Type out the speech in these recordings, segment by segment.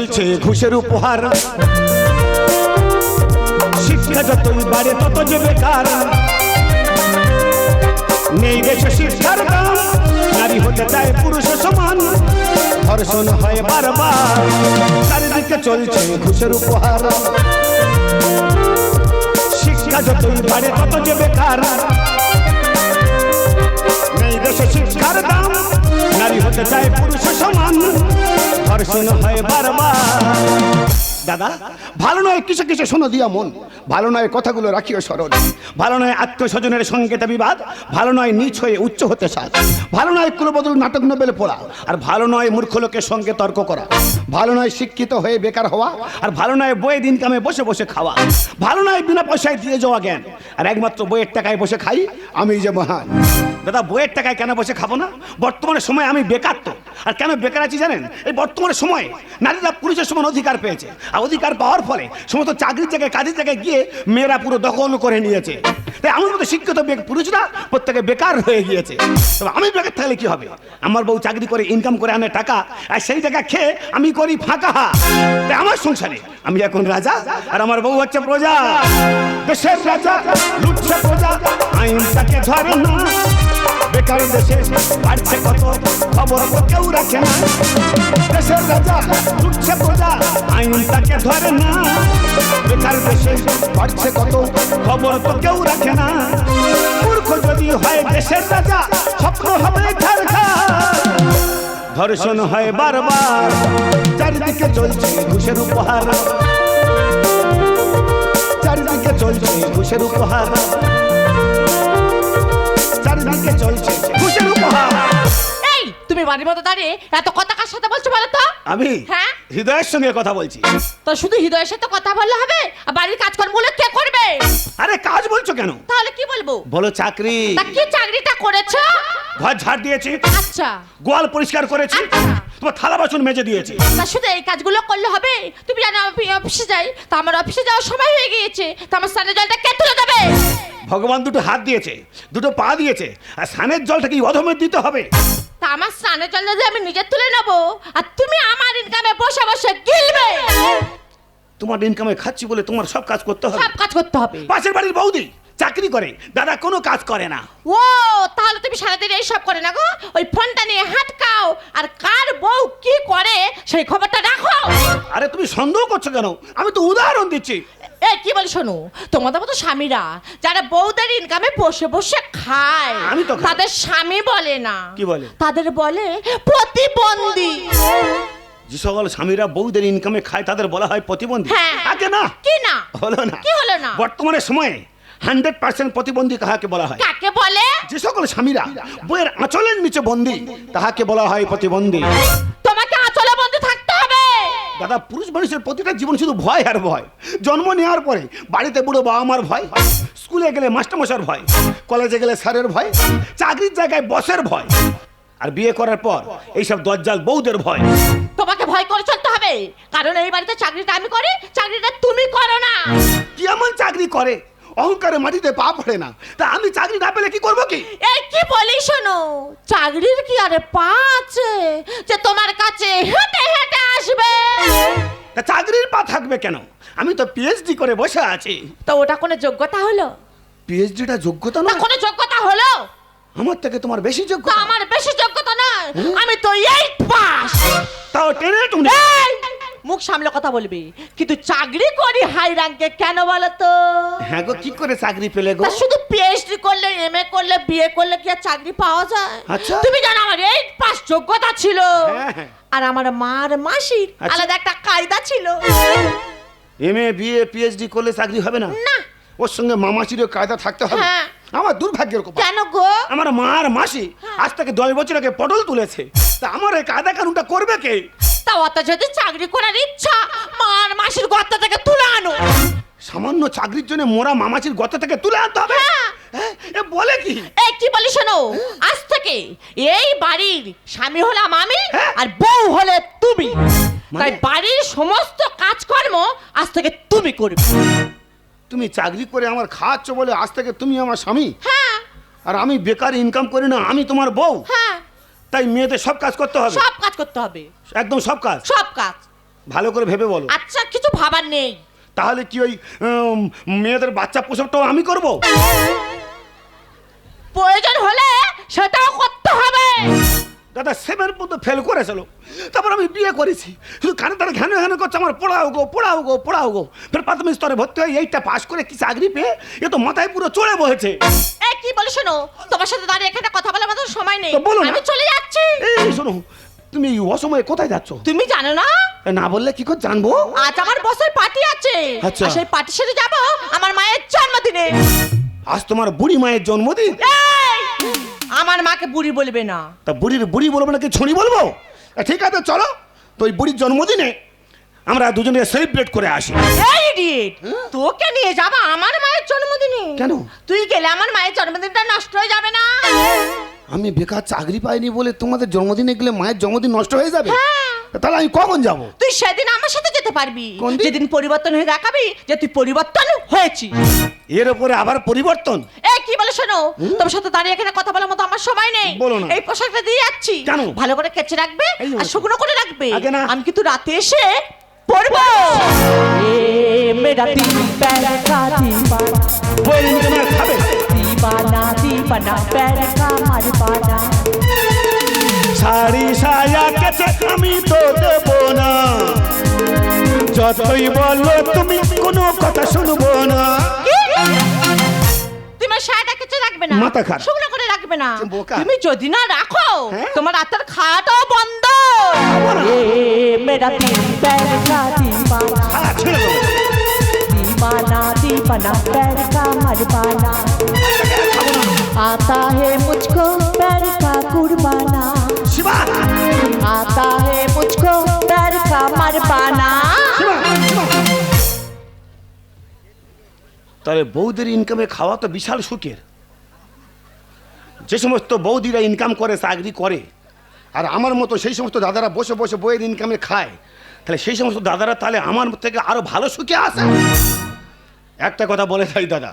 চলছে ঘুষের উপহার। শিক্ষা যতই বাড়ে, তত যে বেকার। নেই দেশে শিক্ষার দাম, নারী হতে চায় পুরুষ সমান। ধর্ষণ হয় বারবার, চারিদিকে চলছে ঘুষের উপহার। শিক্ষা যতই বাড়ে, তত যে বেকার। নেই দেশে শিক্ষার দাম, নারী হতে চায় পুরুষ সমান। ধর্ষণ হয় বারবার। দাদা, ভালো নয় কিছু কিছু শোনো দিয়া মন। ভালো নয় কথাগুলো রাখিও স্মরণ। ভালো নয় আত্মীয় স্বজনের সঙ্গেতে বিবাদ। ভালো নয় নিচ হয়ে উচ্চ হতে সাজ। ভালো নয় কুলবদল নাটক নোবেল পড়া। আর ভালো নয় মূর্খ লোকের সঙ্গে তর্ক করা। ভালো নয় শিক্ষিত হয়ে বেকার হওয়া। আর ভালো নয় বইয়ের ইনকামে বসে বসে খাওয়া। ভালো নয় বিনা পয়সায় দিয়ে যাওয়া জ্ঞান। আর একমাত্র বইয়ের টাকায় বসে খাই, আমি যে মহান। দাদা, বইয়ের টাকায় কেন বসে খাব না? বর্তমানে সময় আমি বেকার তো। আর কেন বেকার আছি জানেন? এই বর্তমানে সময়ে নারীরা পুরুষের সমান অধিকার পেয়েছে। আর অধিকার পাওয়ার ফলে সমস্ত চাকরির জায়গায়, কাজের জায়গায় গিয়ে মেয়েরা পুরো দখল করে নিয়েছে। তাই আমার মতো শিক্ষিত পুরুষরা প্রত্যেকে বেকার হয়ে গিয়েছে। তবে আমি বেকার থাকলে কি হবে? আমার বউ চাকরি করে ইনকাম করে, আনে টাকা, আর সেই টাকা খেয়ে আমি করি ফাঁকা তাই আমার সংসারে আমি এখন রাজা, আর আমার বউ হচ্ছে প্রজা। দেশের রাজা, লুটছে প্রজা, আইন তাকে ধরে না। বেকার দেশে বাড়ছে কত খবর, কেউ রাখে না। দেশের রাজা, লুটছে ধর্ষণ হয় বারবার। চারিদিকে চলছে ঘুষের উপহার। চারিদিকে চলছে ঘুষের উপহার। চারিদিকে চলছে ঘুষের উপহার। এই তুমি বাড়ির মতো দাঁড়িয়ে এত কথা কার সাথে বলছো বলো তো? আমি হ্যাঁ? হৃদয়ের সঙ্গে কথা বলছি। তো শুধু হৃদয়ের সাথে কথা বললে হবে? আর বাড়ির কাজকর্মগুলো আরে কাজ বলছো কেন? তাহলে কি বলব? বলো চাকরি। তা কি চাকরিটা করেছ? ঘর ঝাড় দিয়েছি। আচ্ছা। গোয়াল পরিষ্কার করেছি। আচ্ছা। তোমার থালা বাসন মেজে দিয়েছি। তা শুধু এই কাজগুলো করলে হবে? তুমি জানো আমি অফিসে যাই তা আমার অফিসে যাওয়ার সময় হয়ে গিয়েছে তা আমার স্নানের জলটা কে তুলে দেবে? ভগবান দুটো হাত দিয়েছে দুটো পা দিয়েছে আর স্নানের জলটা কি অধমের দিতে হবে। তা আমার স্নানের জলটা যদি আমি নিজে তুলে নেব আর তুমি আমার ইনকামে বসে বসে গিলবে? তোমার ইনকামে খাচ্ছি বলে তোমার সব কাজ করতে হবে। সব কাজ করতে হবে। পাশের বাড়ির বৌদি চাকরি করে দাদা কোনো কাজ করে না। ও তাহলে তুমি সারা সারাদিন এইসব করে না গো। ওই ফোনটা নিয়ে হাটকাও আর কার বউ কি করে সেই খবরটা রাখো। আরে তুমি সন্দেহ করছ কেন? আমি তো উদাহরণ দিচ্ছি। এ কি বল শোনো তোমাদের মতো স্বামীরা যারা বউদের ইনকামে বসে বসে খায় আমি তো তাদের স্বামী বলে না। কি বলে? তাদের বলে প্রতিবন্ধী। যে সকল স্বামীরা বউদের ইনকামে খায় তাদের বলা হয় প্রতিবন্ধী। হ্যাঁ। আগে না? কি না? হলো না। কি হলো না? বর্তমানে সময়ে হান্ড্রেড পার্সেন্ট প্রতিবন্ধী কাহাকে বলা হয়? কাকে বলে? যে সকল স্বামীরা বইয়ের আঁচলের নিচে বন্দী তাহাকে বলা হয় প্রতিবন্ধী। তোমাকে আচলে বন্ধ থাকতে হবে। দাদা পুরুষ মানুষের প্রতিটা জীবন শুধু ভয় আর ভয়। জন্ম নেওয়ার পরে বাড়িতে বুড়ো বাবা মার ভয় স্কুলে গেলে মাস্টারমশার ভয় কলেজে গেলে স্যারের ভয় চাকরির জায়গায় বসের ভয়। আর বিয়ে করার পর এইসব দজ্জাল বউদের ভয়। ভয় করে চলতে হবে। কারণ এই বাড়িতে চাকরিটা আমি করি চাকরিটা তুমি করো না। কি এমন চাকরি করে? অহংকারে মাটিতে পা পড়ে না। তা আমি চাকরি না পেলে কি করব কি? এই কি বলি শোনো চাকরির কি আরে পা আছে যে তোমার কাছে হেঁটে হেঁটে আসবে? তা চাকরির পা থাকবে কেন? আমি তো পিএইচডি করে বসে আছি। তো ওটা কোনো যোগ্যতা হলো? পিএইচডিটা যোগ্যতা নয়? কোনো যোগ্যতা হলো? আমার থেকে তোমার বেশি তো যোগ্যতা? আমার বেশি যোগ্যতা নয়। আমি তো পাস তাও টেনে তুমি মুখ সামলে কথা বলবি। কিন্তু চাকরি করি হাই র্যাঙ্কে কেন বলো তো হ্যাঁ গো কি করে চাকরি পেলে গো? তা শুধু পিএইচডি করলে এমএ করলে বিএ করলে কি আর চাকরি পাওয়া যায়? আচ্ছা। তুমি জানো আমার এইট পাস যোগ্যতা ছিল। হ্যাঁ, হ্যাঁ। আর আমার মার মাসির আচ্ছা। আলাদা একটা কায়দা ছিল। এম এ বিএ পিএইচডি করলে চাকরি হবে না? না। ওর সঙ্গে মামাসিরও কায়দা থাকতে হবে? হ্যাঁ। আমার দুর্ভাগ্যের কথা। কেন গো? আমার মার মাসি আজ থেকে দশ বছর আগে পটল তুলেছে। তা আমার এই কায়দা কানুনটা করবে কে? তা অত যদি চাকরি করার ইচ্ছা মার মাসির গর্ত থেকে তুলে আনো। সামান্য চাকরির জন্য মোরা মামাসির গত থেকে তুলে আনতে হবে? হ্যাঁ। এ বলে কি? এই কি বলি শোনো? আজ থেকে এই বাড়ির স্বামী হলাম আমি হ্যাঁ। আর বউ হলে তুমি। মানে? তাই বাড়ির সমস্ত কাজকর্ম আজ থেকে তুমি করবে। তুমি চাকরি করে আমার খাওয়াচ্ছ বলে আজ থেকে তুমি আমার স্বামী? হ্যাঁ। আর আমি বেকার ইনকাম করি না আমি তোমার বউ। হ্যাঁ। তাই মেয়েদের সব কাজ করতে হবে। সব কাজ করতে হবে। একদম সব কাজ? সব কাজ। ভালো করে ভেবে বলো। আচ্ছা কিছু ভাবার নেই। তাহলে কি ওই মেয়েদের বাচ্চা প্রসবটাও আমি করব? প্রয়োজন হলে সেটাও করতে হবে। দাদা সেভেন পর্যন্ত ফেল করেছিল। তারপর আমি বিয়ে করেছি। শুধু কানে তারা ঘ্যানো ঘ্যানো করছে আমার পড়াও গো পড়াও গো পড়াও গো। ফের প্রাথমিক স্তরে ভর্তি হয়ে এইটা পাশ করে কি চাকরি পেয়ে এ তো মাথায় পুরো চড়ে বসেছে। কি বলে শোনো? তোমার সাথে দাঁড়িয়ে এখানে কথা বলার মতো সময় নেই। বলো আমি চলে যাচ্ছি। এই শোনো তুমি এই অসময়ে কোথায় যাচ্ছ? তুমি জানো না? না বললে কি করে জানব? আজ আমার বসের পার্টি আছে। আচ্ছা। সেই পার্টির সাথে যাব আমার মায়ের জন্মদিনে। আজ তোমার বুড়ি মায়ের জন্মদিন! আমার মাকে বুড়ি বলবে না। তা বুড়ির বুড়ি বলব নাকি ছড়ি বলব? ঠিক আছে চলো। তো ওই বুড়ির জন্মদিনে আমরা দুজনে সেলিব্রেট করে আসি। এই idiot! তোকে নিয়ে যাব আমার মায়ের জন্মদিনে? কেন? তুই গেলে আমার মায়ের জন্মদিনটা নষ্ট হয়ে যাবে না। আমি বেকার চাকরি পাইনি বলে তোমাদের জন্মদিনে গেলে মায়ের জন্মদিন নষ্ট হয়ে যাবে? হ্যাঁ। তাহলে আমি কখন যাব? তুই সেদিন আমার সাথে যেতে পারবি। যেদিন পরিবর্তন হয়ে দেখাবি যে তুই পরিবর্তন হয়েছি। এর উপরে আবার পরিবর্তন? এ কি বলে শোনো? তোমার সাথে দাঁড়িয়ে এখানে কথা বলার মতো আমার সময় নেই। এই পোশাকটা দিয়ে যাচ্ছি। ভালো করে কেচে রাখবে আর শুকনো করে রাখবে। আমি কিন্তু রাতে এসে পরবো। মেরা দিন প্যারা কাটি পাড়া বই খাবে। দিবানা दीवाना पैर का मरवाना শাড়ি সায়া কেছে আমি তো দেব না যতই বলো তুমি কোনো কথা শুনবো না তুমি শাড়িটা কেচে রাখবে না মাথা খারাপ। শুকনো করে রাখবে না তুমি বোকা। তুমি যদি না রাখো হ্যাঁ? তোমার রাতের খাওয়াটাও বন্ধ ए मेरा दिल पैर का दीवाना হ্যাঁ, ছেড়ে দেবো। दीवाना दीवाना पैर का मरवाना आता है मुझको पैर का कुर्बाना শিবা आता है मुझको पैर का मरवाना শিবা, শিবা। তাহলে বৌদির ইনকামে খাওয়া তো বিশাল সুখের যে সমস্ত বৌদিরা ইনকাম করে চাকরি করে আর আমার মতো সেই সমস্ত দাদারা বসে বসে বইয়ের ইনকামে খায় তাহলে সেই সমস্ত দাদারা তাহলে আমার থেকে আরো ভালো সুখে আসে একটা কথা বলে যাই দাদা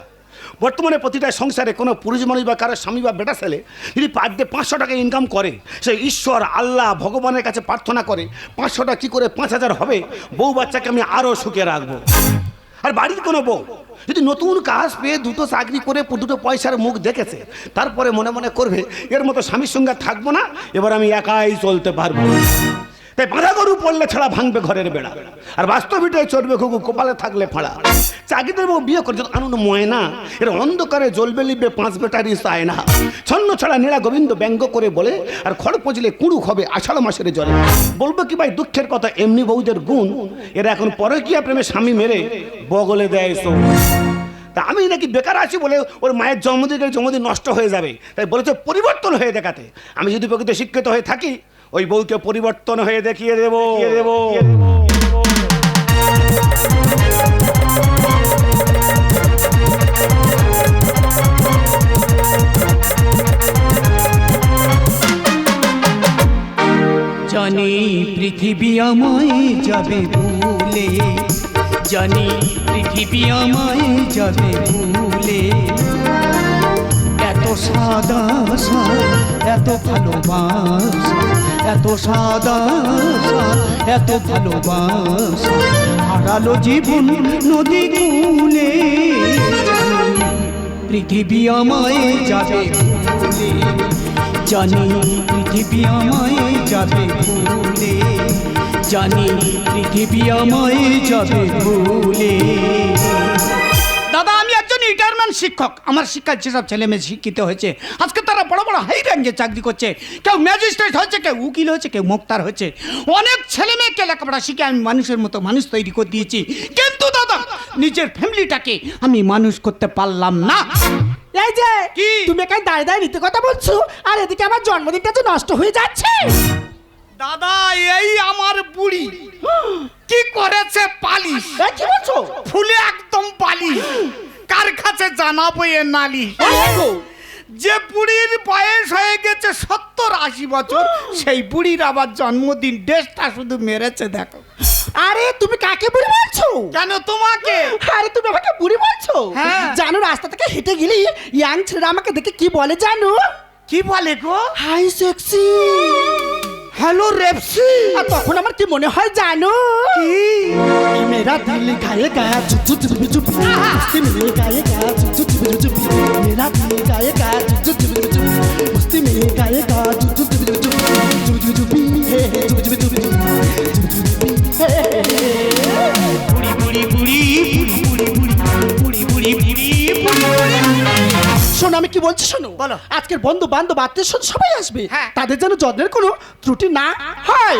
বর্তমানে প্রতিটা সংসারে কোনো পুরুষ মানুষ বা কারও স্বামী বা বেটা ছেলে যদি পার ডে পাঁচশো টাকা ইনকাম করে, সে ঈশ্বর, আল্লাহ, ভগবানের কাছে প্রার্থনা করে, পাঁচশো টাকা কী করে পাঁচ হাজার হবে? বউ বাচ্চাকে আমি আরও সুখে রাখব। আর বাড়ির কোনো বউ যদি নতুন কাজ পেয়ে দুটো চাকরি করে, দুটো পয়সার মুখ দেখেছে, তারপরে মনে মনে করবে, এর মতো স্বামীর সঙ্গে থাকব না, এবার আমি একাই চলতে পারব। তাই বাঁধা গরু পড়লে ছাড়া ভাঙবে ঘরের বেড়া। আর বাস্তবিটাই চলবে ঘুঘু কপালে থাকলে ফাড়া। চাকরিদের বউ বিয়ে করছে তো আনন্দ ময়না। এর অন্ধকারে জ্বলবে লিখবে পাঁচ বেটারি না ছন্ন ছাড়া নীলা গোবিন্দ ব্যঙ্গ করে বলে, আর খড় পচলে কুড়ুক হবে আষাঢ় মাসের জলে বলব কি ভাই দুঃখের কথা, এমনি বউদের গুণ। এরা এখন পরে কি প্রেমে স্বামী মেরে বগলে দেয় তা আমি নাকি বেকার আছি বলে ওর মায়ের জন্মদিনের জন্মদিন নষ্ট হয়ে যাবে। তাই বলেছে পরিবর্তন হয়ে দেখাতে। আমি যদি প্রকৃত শিক্ষিত হয়ে থাকি ওই বউকে পরিবর্তন হয়ে দেখিয়ে দেবো। দেবো। জানি পৃথিবী আমায় যাবে ভুলে। জানি পৃথিবী আমায় যাবে ভুলে। এত সাদা আশা, এত ভালোবাসা এত সাদা আশা, এত ভালোবাসা। হারালো জীবন নদী কুলে পৃথিবী আমায় যাবে জানি পৃথিবী আমায় যাবে ভুলে। জানি পৃথিবী আমায় যাবে ভুলে। একজন শিক্ষক। আমার শিক্ষায় যেসব ছেলে মেয়ে শিক্ষিত হয়েছে আজকে তারা বড় বড় হাই র্যাঙ্কে চাকরি করছে। কেউ ম্যাজিস্ট্রেট হচ্ছে কেউ উকিল হচ্ছে কেউ মুক্তার হচ্ছে অনেক ছেলে মেয়েকে লেখাপড়া শিখে আমি মানুষের মতো মানুষ তৈরি করে দিয়েছি। কিন্তু দাদা নিজের ফ্যামিলিটাকে আমি মানুষ করতে পারলাম না। এই যে কি? তুমি এখানে দাঁড়িয়ে দাঁড়িয়ে রীতি কথা বলছো আর এদিকে আমার জন্মদিনটা তো নষ্ট হয়ে যাচ্ছে। দাদা এই আমার বুড়ি। কি করেছে পালিশ? কি বলছো? ফুলে একদম পালিশ। কার কাছে জানাব এ নালি যে বুড়ির বয়স হয়ে গেছে সত্তর আশি বছর সেই বুড়ির আবার জন্মদিন ড্রেসটা শুধু মেরেছে দেখো। আরে তুমি কাকে বুড়ি বলছো? কেন তোমাকে? আরে তুমি আমাকে বুড়ি বলছো? হ্যাঁ। জানো রাস্তা থেকে হেঁটে গেলি ইয়াং ছেলেরা আমাকে দেখে কি বলে জানো? কি বলে গো? Hi sexy. হ্যালো রেপসি আর তখন আমার কি মনে হয় জানো কি মেরা দিল গায়ে গায়া চুচু চুপি চুপি মুস্তি মেরে গায়ে গায়া চুচু চুপি চুপি মেরা দিল গায়ে গায়া চুচু চুপি চুপি মুস্তি মেরে গায়ে গায়া চুচু চুপি চুপি চুপি চুপি হে চুপি চুপি চুপি চুপি চুপি হে পুরি পুরি পুরি পুরি পুরি পুরি পুরি পুরি পুরি পুরি শোনো আমি কি বলছি শোনো? বলো। আজকের বন্ধু বান্ধব আত্মীয় স্বজন সবাই আসবে। হ্যাঁ। তাদের যেন যত্নের কোনো ত্রুটি না হয়।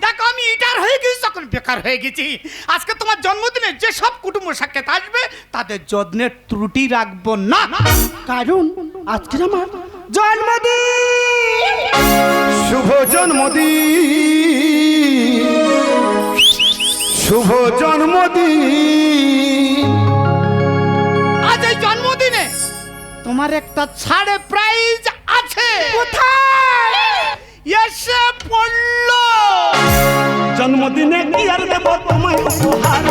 দেখো আমি ইটার হয়ে গেছি তখন বেকার হয়ে গেছি। আজকে তোমার জন্মদিনে যে সব কুটুম্ব সাক্ষাৎ আসবে তাদের যত্নের ত্রুটি রাখব না। কারণ আজকের আমার জন্মদিন। শুভ জন্মদিন। শুভ জন্মদিন। তোমার একটা ছাড়ে প্রাইজ আছে। কোথায়? এসে পড়ল। জন্মদিনে কি আর দেব তোমায় উপহার?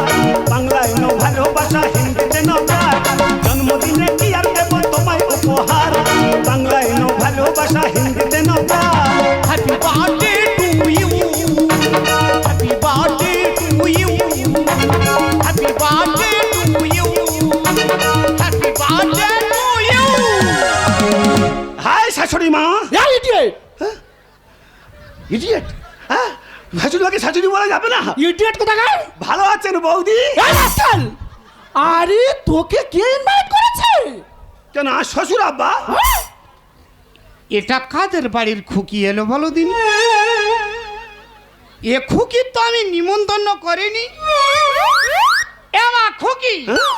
বাংলায় নো ভালোবাসা হিন্দিতে নো প্যার। জন্মদিনে কি আর দেব তোমায় উপহার? বাংলায় নো ভালোবাসা হিন্দিতে নো প্যার। হ্যাপি বার্থডে ইডিয়েট হ্যাঁ? শাশুড়ি মাকে শাশুড়ি বলা যাবে না। ইডিয়েট কোথাকার? ভালো আছেন বৌদি? এই আরে তোকে কে ইনভাইট করেছে? কেন আর শ্বশুর আব্বা? হ্যাঁ? এটা কাদের বাড়ির খুকি এলো বলো দিন? এ খুকি তো আমি নিমন্ত্রণ করিনি। এ মা খুকি! হ্যাঁ?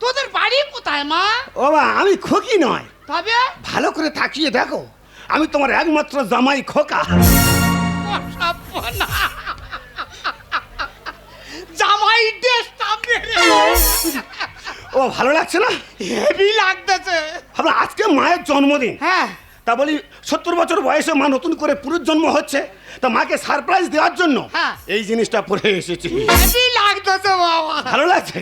তোদের বাড়ি কোথায় মা? ও মা আমি খুকি নয়। তবে? ভালো করে তাকিয়ে দেখো। আমি তোমার একমাত্র জামাই খোকা। জামাই ড্রেসটা ও ভালো লাগছে না? হেভি লাগতেছে। ভাবলাম আজকে মায়ের জন্মদিন। হ্যাঁ। তা বলি সত্তর বছর বয়সে মা নতুন করে পুনর্জন্ম হচ্ছে তা মাকে সারপ্রাইজ দেওয়ার জন্য হ্যাঁ। এই জিনিসটা পরে এসেছি। হেভি লাগতেছে বাবা। ভালো লাগছে।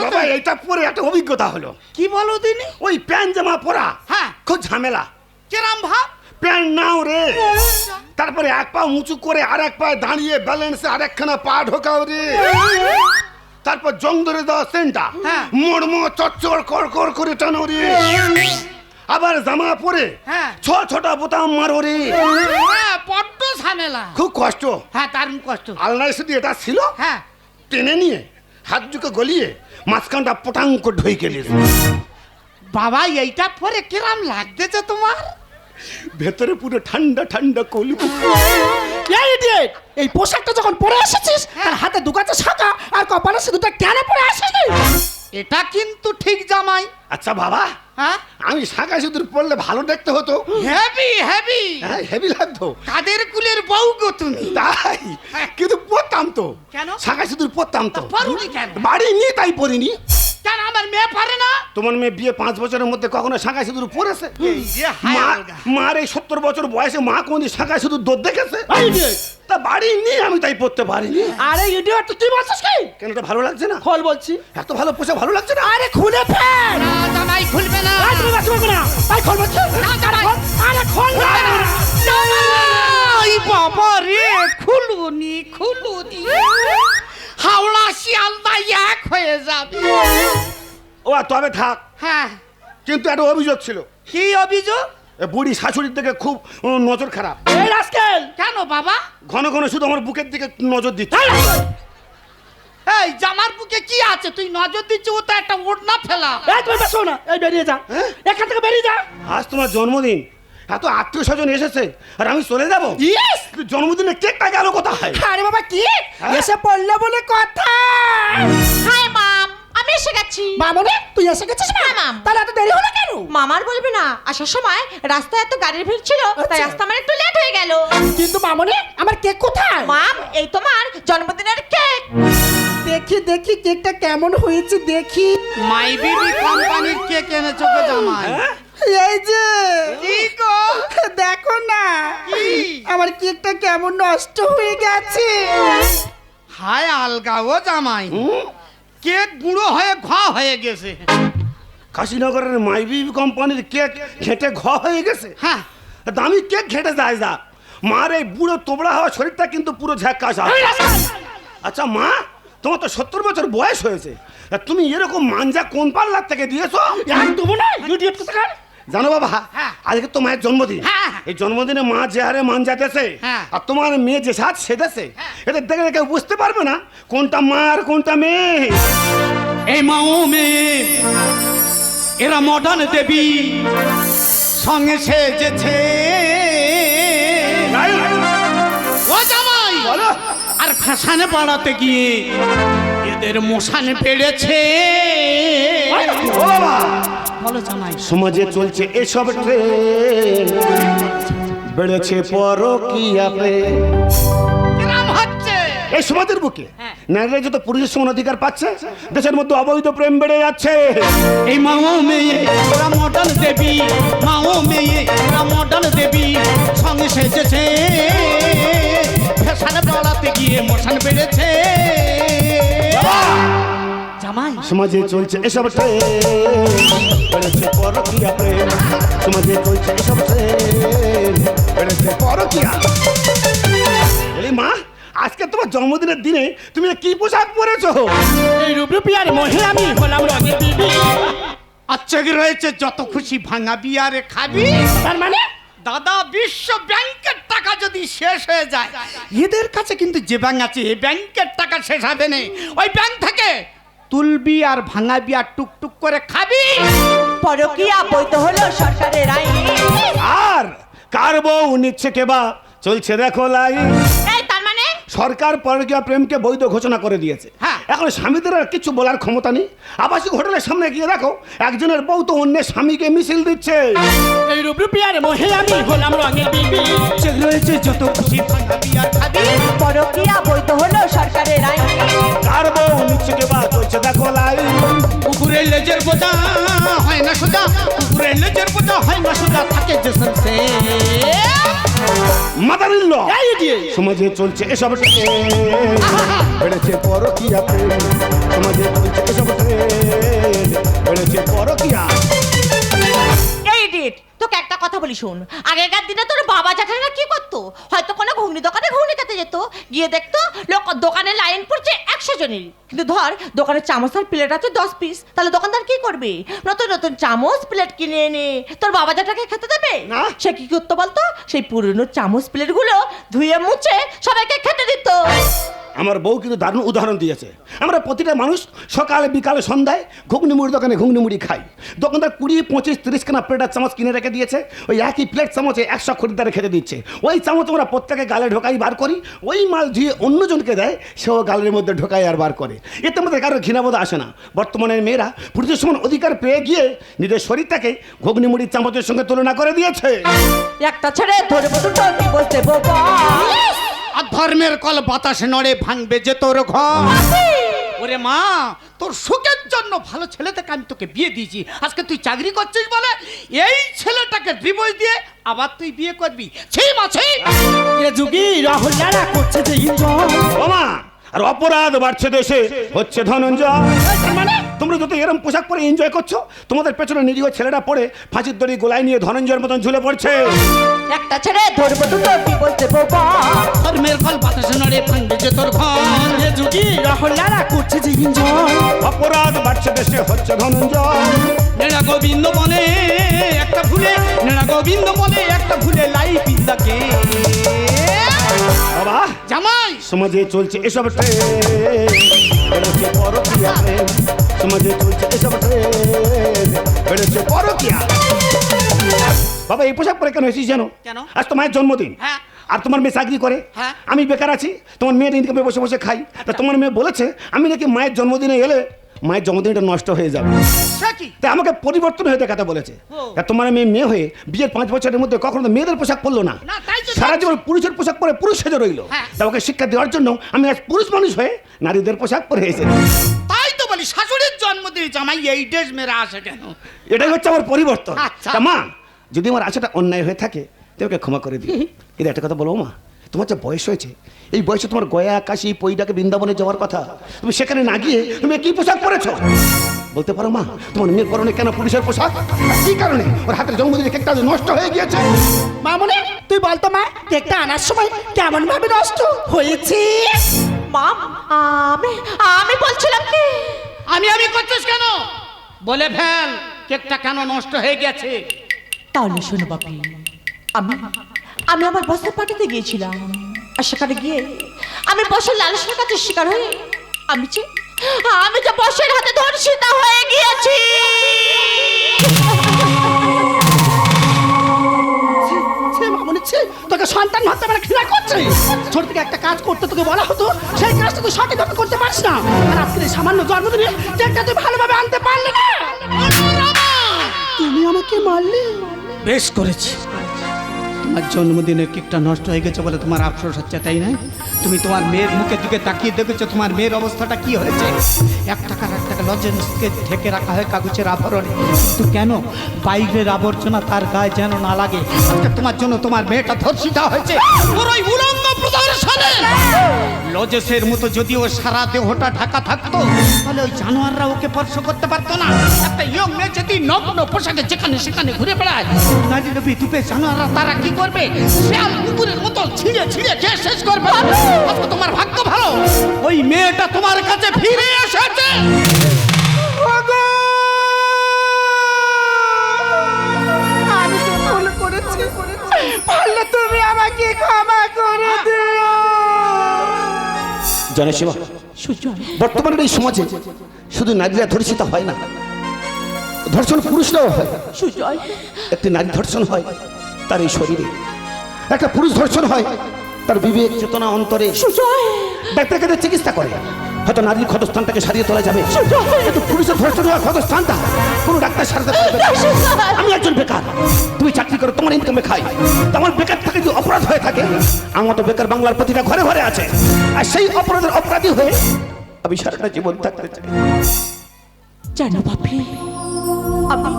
বাবা এইটা পরে একটা অভিজ্ঞতা হলো। কি বলো দিনি ওই প্যান্ট জামা পরা। হ্যাঁ। খুব ঝামেলা। কিরাম ভাব? প্যান্ট নাও রে। তারপরে এক পা উঁচু করে আর এক পায়ে দাঁড়িয়ে ব্যালেন্সে পা ঢোকাও রে। তারপর জং ধরে দেওয়া সেন্টা। মোড়মো চচ্চড় কর কর করে টানো রে। আবার জামা পরে হ্যাঁ। ছ ছটা বোতাম মারো রে। হ্যাঁ বড্ড ঝামেলা। খুব কষ্ট। হ্যাঁ দারুণ কষ্ট। আলনায় শুধু এটা ছিল? হ্যাঁ। টেনে নিয়ে হাত দুটো গলিয়ে মাঝখানটা পটাং করে ঢই গেলি। বাবা এইটা পরে কিরাম লাগতেছে তোমার? ভেতরে পুরো ঠান্ডা ঠান্ডা কলু এই idiot! এই পোশাকটা যখন পরে এসেছিস তার হাতে দুকাচ্ছে শাখা আর কপালে সে দুটো কেন পরে আসিনি এটা কিন্তু ঠিক জামাই। আচ্ছা বাবা হ্যাঁ? আমি শাঁখা সিঁদুর পড়লে ভালো দেখতে হতো। হেভি হেভি হ্যাঁ হেভি লাগতো। কাদের কুলের বউ গো তুমি? তাই কিন্তু পড়তাম তো। কেন? শাঁখা সিঁদুর পড়তাম তো। পারুনি কেন? বাড়ি নিয়ে তাই পড়িনি কেন আমার মেয়ে পারে না? তোমার মেয়ে বিয়ে পাঁচ বছরের মধ্যে কখনো সিঁদুর পড়েছে মা মার এই সত্তর বছর বয়সে মা কোনদিন সিঁদুর দোদ দেখেছে? তা বাড়ি নিয়ে আমি তাই পড়তে পারিনি। আরে ইডিয়েট তুই বলছিস কি? কেন এটা ভালো লাগছে না? খোল বলছি। এত ভালো পোশাক ভালো লাগছে না? আরে খুলে ফেল। না জামাই খুলবে না। আরে তুমি বাঁচবে না আরে খোল বলছি। জামাই। আরে খোল না। জামাই বাবা রে খুলুনি খুলুনি। শিয়ালদা এক হয়ে যাবে। ও তবে থাক। হ্যাঁ। কিন্তু একটা অভিযোগ ছিল। কি অভিযোগ? এ বুড়ি শাশুড়ির দিকে খুব নজর খারাপ। এই রাস্কেল! কেন বাবা? ঘন ঘন শুধু আমার বুকের দিকে নজর দিচ্ছে। এই জামার বুকে কি আছে? তুই নজর দিচ্ছ ও তো একটা ওড়না ফেলা। এই তুমি বসো না। এই বেরিয়ে যা। হ্যাঁ? এখান থেকে বেরিয়ে যা। আজ তোমার জন্মদিন। এত আত্মীয় স্বজন এসেছে আর আমি চলে যাব। ইয়েস জন্মদিনে কেকটা গেল কোথায়? আরে বাবা কি? হ্যাঁ? এসে পড়লে বলে কথা। হাই মাম আমি এসে গেছি। মামনি তুই এসে গেছিস মা হ্যাঁ, মাম। তাহলে এত দেরি হলো কেন? মামার বলবে না আসার সময় রাস্তায় এত গাড়ির ভিড় ছিল তাই আচ্ছা। রাস্তা আমার একটু লেট হয়ে গেল। কিন্তু মামনি আমার কেক কোথায়? মাম এই তোমার জন্মদিনের কেক। দেখি দেখি কেকটা কেমন হয়েছে দেখি। মাই বিবি কোম্পানির কেক এনেছো গো জামাই। এই যে দেখো না কি? আমার কেকটা কেমন নষ্ট হয়ে গেছে। হায় আলগা ও জামাই। কেক গুঁড়ো হয়ে ঘ হয়ে গেছে। কাশীনগরের মাইবি কোম্পানির কেক ঘেটে ঘ হয়ে গেছে। হ্যাঁ। দামি কেক ঘেটে যায় যা। মার এই বুড়ো তোবড়া হওয়া শরীরটা কিন্তু পুরো ঝাক্কাস আছে। আচ্ছা মা তোমার তো সত্তর বছর বয়স হয়েছে। তা তুমি এরকম মাঞ্জা কোন পাল্লার থেকে দিয়েছ? দেবো না ইডিয়েট কোথাকার? জানো বাবা আজকে তো মায়ের জন্মদিন। হ্যাঁ। এই জন্মদিনে মা যে হারে মান যাতেছে হ্যাঁ। আর তোমার মেয়ে যে সাজ সেজেছে এদের দেখে কেউ বুঝতে পারবে না কোনটা মা আর কোনটা মেয়ে। এই মা ও মেয়ে এরা মডার্ন দেবী সঙ্গে সেজেছে। ও জামাই! বলো। আর ফ্যাশনে পাড়াতে গিয়ে এদের মশানে পেড়েছে। বলো সমাজে চলছে এসব ট্রেন বেড়েছে পরকিয়া প্রেম। এই সমাজের বুকে নারীরা যত পুরুষের সমান অধিকার পাচ্ছে দেশের মধ্যে অবৈধ প্রেম বেড়ে যাচ্ছে। এই মা ও মেয়ে এরা মডার্ন দেবী। মা ও মেয়ে এরা মডার্ন দেবী। সঙ্গে সেজেছে। ফ্যাশনে পাড়াতে গিয়ে মশান বেড়েছে। জামাই। সমাজে চলছে এসব ট্রেন। বেড়েছে পরকিয়া প্রেম। সমাজে চলছে এসব বেড়েছে পরকিয়া। মা আজকে তোমার জন্মদিনের দিনে তুমি কি পোশাক পরেছো? এই রূপরূপিয়ার মহে আমি হলাম বিবি আচ্ছা কি রয়েছে? যত খুশি ভাঙা বিয়ারে খাবি। তার মানে? দাদা বিশ্ব ব্যাংকের টাকা যদি শেষ হয়ে যায় এদের কাছে কিন্তু যে ব্যাংক আছে এই ব্যাংকের টাকা শেষ হবে নেই ওই ব্যাংক থেকে তুলবি আর ভাঙাবি আর টুকটুক করে খাবি। পরকিয়া বৈধ হলো সরকারের আইন। আর কার বউ নিচ্ছে কেবা চলছে দেখো লাই। এই তার মানে সরকার পরকীয়া প্রেমকে বৈধ ঘোষণা করে দিয়েছে। হ্যাঁ। এখন স্বামীদের আর কিছু বলার ক্ষমতা নেই। আবাসিক হোটেলের সামনে গিয়ে দেখো একজনের বউ তো অন্যের স্বামীকে মিছিল দিচ্ছে। এই রূপরূপিয়ার মহে আমি হলাম রঙের বিবি। যে রয়েছে যত খুশি আর খাবি। পরকিয়া বৈধ হলো সরকারের আইন। কার বউ কেবা চলছে দেখো লেজের বোঝা হয় না সোজা। কুকুরের লেজের বোঝা হয় না সোজা। থাকে যে সে idiot! সমাজে চলছে এসব বেড়েছে পরকিয়া প্রেম। সমাজে চলছে এসব বেড়েছে পরকিয়া কথা বলি শোন। আগেকার দিনে তোর বাবা জ্যাঠারা কি করতো? হয়তো কোনো ঘুগনি দোকানে ঘুগনি খেতে যেত। গিয়ে দেখতো লোক দোকানে লাইন পড়ছে একশো জনের। কিন্তু ধর দোকানে চামচ আর প্লেট আছে দশ পিস তাহলে দোকানদার কি করবে? নতুন নতুন চামচ প্লেট কিনে এনে তোর বাবা জ্যাঠাকে খেতে দেবে? না। সে কি করতো বলতো? সেই পুরনো চামচ প্লেটগুলো ধুয়ে মুছে সবাইকে খেতে দিত। আমার বউ কিন্তু দারুণ উদাহরণ দিয়েছে। আমরা প্রতিটা মানুষ সকালে, বিকালে, সন্ধ্যায় ঘুগনি মুড়ি দোকানে ঘুগনি মুড়ি খাই। দোকানদার কুড়ি, পঁচিশ, তিরিশ খানা প্লেটার চামচ কিনে রেখে দিয়েছে। ওই একই প্লেট চামচে একশো খরিদ্দারে খেতে দিচ্ছে। ওই চামচ আমরা প্রত্যেকে গালে ঢোকাই বার করি। ওই মাল ধুয়ে অন্যজনকে দেয়, সেও গালের মধ্যে ঢোকাই আর বার করে। এতে আমাদের কারও ঘৃণাবোধ আসে না। বর্তমানের মেয়েরা পুরুষের সমান অধিকার পেয়ে গিয়ে নিজের শরীরটাকে ঘুগনি মুড়ির চামচের সঙ্গে তুলনা করে দিয়েছে। একটা ছেড়ে ধরবো দুটো ধর্মের কল বাতাসে নড়ে ভাঙবে যে তোর ঘর। ওরে মা তোর সুখের জন্য ভালো ছেলে থেকে আমি তোকে বিয়ে দিয়েছি। আজকে তুই চাকরি করছিস বলে এই ছেলেটাকে ডিভোর্স দিয়ে আবার তুই বিয়ে করবি। ছি মা ছি এ যুগি রাহুল যারা করছে যে ওমা আর অপরাধ বাড়ছে দেশে হচ্ছে ধনঞ্জয়। তোমরা যত এরম পোশাক পরে এনজয় করছ? তোমাদের পেছনে নিরীহ ছেলেরা পড়ে ফাঁসির দড়ি গোলায় নিয়ে ধনঞ্জয়ের মতন ঝুলে পড়ছে। একটা ছেড়ে ধরবো দুটো দিবস দেবো বল। ধর্মের কল বাতাসে নড়ে ভাঙবে যে তোর ঘর। এ যুগি রাহুল যারা করছে যে ইঞ্জন অপরাধ বাড়ছে দেশে হচ্ছে ধনঞ্জয়। নেড়া গোবিন্দ বলে একটা ভুলে নেড়া গোবিন্দ বলে একটা ভুলে লাই পিন্দাকে। বাবা। জামাই। সমাজে চলছে এসব ট্রেন। বেড়েছে পরকিয়া প্রেম সমাজে চলছে এসব ট্রেন। বেড়েছে পরকিয়া। বাবা এই পোশাক পরে কেন এসেছিস জানো? কেন? আজ তো মায়ের জন্মদিন। হ্যাঁ। আর তোমার মেয়ে চাকরি করে। হ্যাঁ। আমি বেকার আছি তোমার মেয়ের ইনকামে বসে বসে খাই। তা তোমার মেয়ে বলেছে আমি নাকি মায়ের জন্মদিনে এলে মায়ের জন্মদিনটা নষ্ট হয়ে যাবে। তাই আমাকে পরিবর্তন হয়ে দেখাতে বলেছে। তা তোমার মেয়ে মেয়ে হয়ে বিয়ের পাঁচ বছরের মধ্যে কখনো মেয়েদের পোশাক পরলো না। সারা জীবন পুরুষের পোশাক পরে পুরুষ সেজে রইল। হ্যাঁ। তা ওকে শিক্ষা দেওয়ার জন্য আমি আজ পুরুষ মানুষ হয়ে নারীদের পোশাক পরে এসেছি। তাই তো বলি শাশুড়ির জন্মদিন জামাই এই ড্রেস আসে কেন? এটাই হচ্ছে আমার পরিবর্তন। আচ্ছা। মা যদি আমার আশাটা অন্যায় হয়ে থাকে তুমি ওকে ক্ষমা করে দিই কিন্তু একটা কথা বলব মা তোমার যে বয়স হয়েছে এই বয়সে তোমার গয়া কাশি পৈডাকে বৃন্দাবনে যাওয়ার কথা তুমি সেখানে না গিয়ে তুমি কি পোশাক পরেছ? বলতে পারো মা তোমার মেয়ের পরনে কেন পুলিশের পোশাক? কি কারণে? ওর হাতের জন্মদিনের কেকটা নষ্ট হয়ে গিয়েছে। মামনি তুই বলতো মা কেকটা আনার সময় কেমন ভাবে নষ্ট হয়েছে? মা আমি আমি বলছিলাম কি? আমি আমি করছিস কেন? বলে ফেল কেকটা কেন নষ্ট হয়ে গেছে? তাহলে শোনো বাপি আমি আমি আমার বসের পার্টিতে গিয়েছিলাম। আর সেখানে গিয়ে আমি বসের লালসার কাছে শিকার হয়ে আমি যে আমি যে বসের হাতে ধর্ষিতা হয়ে গিয়েছি। সে মামনি ছে তোকে সন্তান ভাবতে মানে ঘৃণা করছে। ছোট থেকে একটা কাজ করতে তোকে বলা হতো সেই কাজটা তুই সঠিকভাবে করতে পারিস না। আর আজকে এই সামান্য জন্মদিনে কেকটা তুই ভালোভাবে আনতে পারলি না। তুমি আমাকে মারলে। বেশ করেছি। তোমার জন্মদিনের কেকটা নষ্ট হয়ে গেছে বলে তোমার আফসোস হচ্ছে, তাই না? তুমি তোমার মেয়ের মুখের দিকে তাকিয়ে দেখেছ তোমার মেয়ের অবস্থাটা কি হয়েছে? এক টাকার এক টাকা লজেন্সকে ঢেকে রাখা হয় কাগজের আবরণে। কিন্তু কেন বাইরের আবর্জনা তার গায়ে যেন না লাগে? আজকে তোমার জন্য তোমার মেয়েটা ধর্ষিতা হয়েছে। লজেসের মতো যদি ও সারা দেহটা ঢাকা থাকতো, তাহলে ওই জানোয়াররা ওকে স্পর্শ করতে পারতো না। একটা ইয়ং মেয়ে যদি নগ্ন পোশাকে যেখানে সেখানে ঘুরে বেড়ায়, নারী নবী দুপে জানোয়াররা তারা কি করবে? শিয়াল কুকুরের মতো ছিঁড়ে ছিঁড়ে খেয়ে শেষ করবে। আজকে তোমার ভাগ্য ভালো। ওই মেয়েটা তোমার কাছে ফিরে এসেছে। আমি তো ভুল করেছি। পারলে তুমি আমাকে ক্ষমা করে দিও। জনসেবা বর্তমানের এই সমাজে শুধু নারীরা ধর্ষিত হয় না ধর্ষণ পুরুষরাও হয়। সুজয় একটি নারী ধর্ষণ হয় তার এই শরীরে। একটা পুরুষ ধর্ষণ হয় তার বিবেক চেতনা অন্তরে সুজয়! ডাক্তার কাছে চিকিৎসা করে। হয়তো নারীর ক্ষতস্থানটাকে সারিয়ে তোলা যাবে। কিন্তু পুরুষের ধর্ষণ হওয়া ক্ষতস্থানটা কোনো ডাক্তার সারাতে পারবে আমি একজন বেকার। তুমি চাকরি করো তোমার ইনকামে খাই। তোমার বেকার থাকে যদি অপরাধ হয়ে থাকে আমার তো বেকার বাংলার প্রতিটা ঘরে ঘরে আছে। আর সেই অপরাধের অপরাধী হয়ে আমি সারাটা জীবন থাকতে চাই। জানো বাপি আমি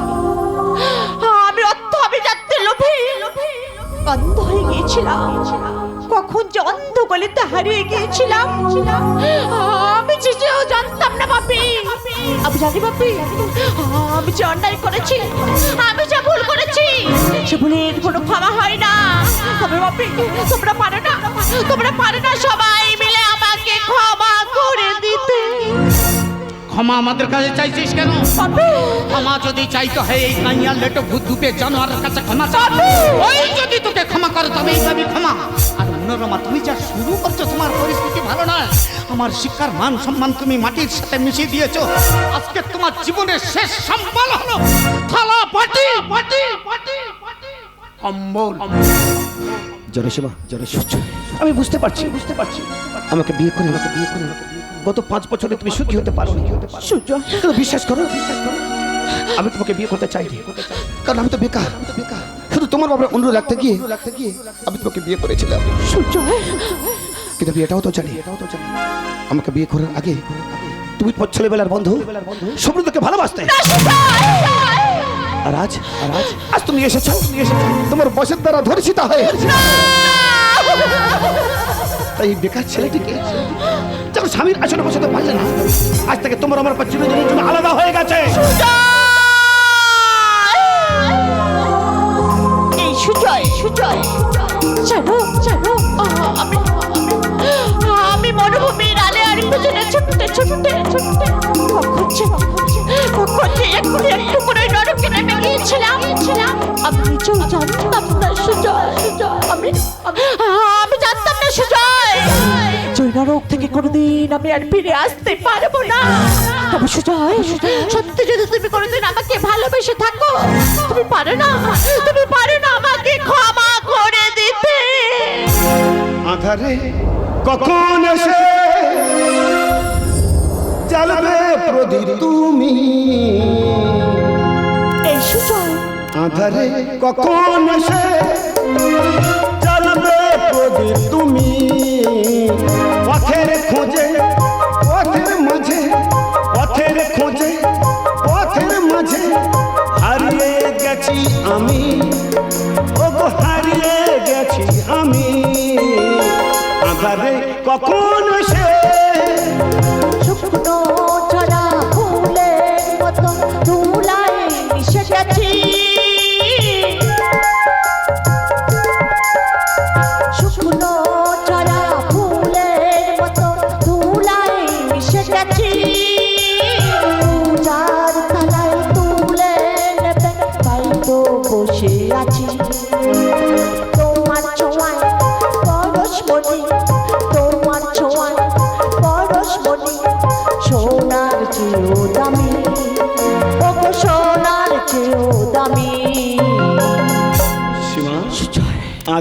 লোভে অন্ধ হয়ে গিয়েছিলাম। কখন যে অন্ধ গলিতে হারিয়ে গিয়েছিলাম। আমি নিজেও জানতাম না বাপি। আমি জানি বাপি। আমি যে অন্যায় করেছি। আমি যে ভুল করেছি। সে ভুলের কোনো ক্ষমা হয় না। তবে বাপি, তোমরা পারো না। তোমরা পারো না সবাই মিলে আমাকে ক্ষমা করে দিতে। ক্ষমা আমাদের কাছে চাইছিস কেন? ক্ষমা যদি চাইতে হয় এই কাইয়া লেটো ভূত ধুপে জানোয়ারের কাছে ক্ষমা চাই। ওই যদি তোকে ক্ষমা করে তবে পাবি ক্ষমা। আর মনোরমা তুমি যা শুরু করছ তোমার পরিস্থিতি ভালো নয়। আমার শিক্ষার মান সম্মান তুমি মাটির সাথে মিশিয়ে দিয়েছ। আজকে তোমার জীবনের শেষ সম্বল হলো থালা পাটি পাটি পাটি পাটি কম্বল। জনসেবা জনসেবা আমি বুঝতে পারছি বুঝতে পারছি। আমাকে বিয়ে করে আমাকে বিয়ে করে। গত পাঁচ বছরে তুমি সুখী হতে পারো বিশ্বাস করো বিশ্বাস করো? আমি তোমাকে বিয়ে করতে চাই কারণ আমি তো বেকার। তো বেকার শুধু তোমার বাবার অনুরোধ রাখতে গিয়ে আমি তোমাকে বিয়ে করেছিলাম। কিন্তু আমি এটাও তো জানি এটাও তো জানি আমাকে বিয়ে করার আগে তুমি তোমার ছেলেবেলার বন্ধু সুব্রতকে ভালোবাসতে। আর আজ আর আজ আজ তুমি এসেছ তুমি এসেছ। তোমার বসের দ্বারা ধর্ষিতা হয়ে তাই বেকার ছেলেটিকে যখন স্বামীর আসনে বসাতে পারলে না। আজ থেকে তোমার আমার পর চিরদিনের জন্য আলাদা হয়ে গেছে। আমি মরুভূমির আলে আর পেছনে ছুটতে ছুটতে ছুটতে। একটু করে নরকে নেমে গিয়েছিলাম। আমি জানতাম না সুজয় সুজয়। আমি আমি জানতাম না সুজয়। জয় নরক থেকে কোনোদিন আমি আর ফিরে আসতে পারব না। তবে সুজয় সত্যি যদি তুমি কোনোদিন আমাকে ভালোবেসে থাকো তুমি পারো না তুমি পারো না আমাকে ক্ষমা করে দিতে। আধারে কখন এসে জ্বালবে প্রদীপ তুমি? এই সুজয় আধারে কখন এসে প্রদীপ তুমি। পথের খোঁজে, পথের মাঝে, পথের খোঁজে, পথের মাঝে হারিয়ে গেছি আমি। ও হারিয়ে গেছি আমি। আধারে কখন সে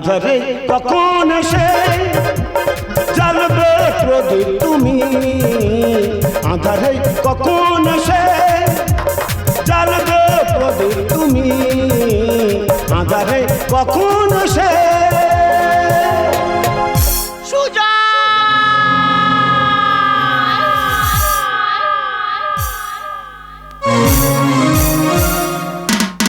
আধারে কখন সে জ্বালবে প্রদীপ তুমি। আধারে কখন সে জ্বালবে প্রদীপ তুমি। আধারে কখন সে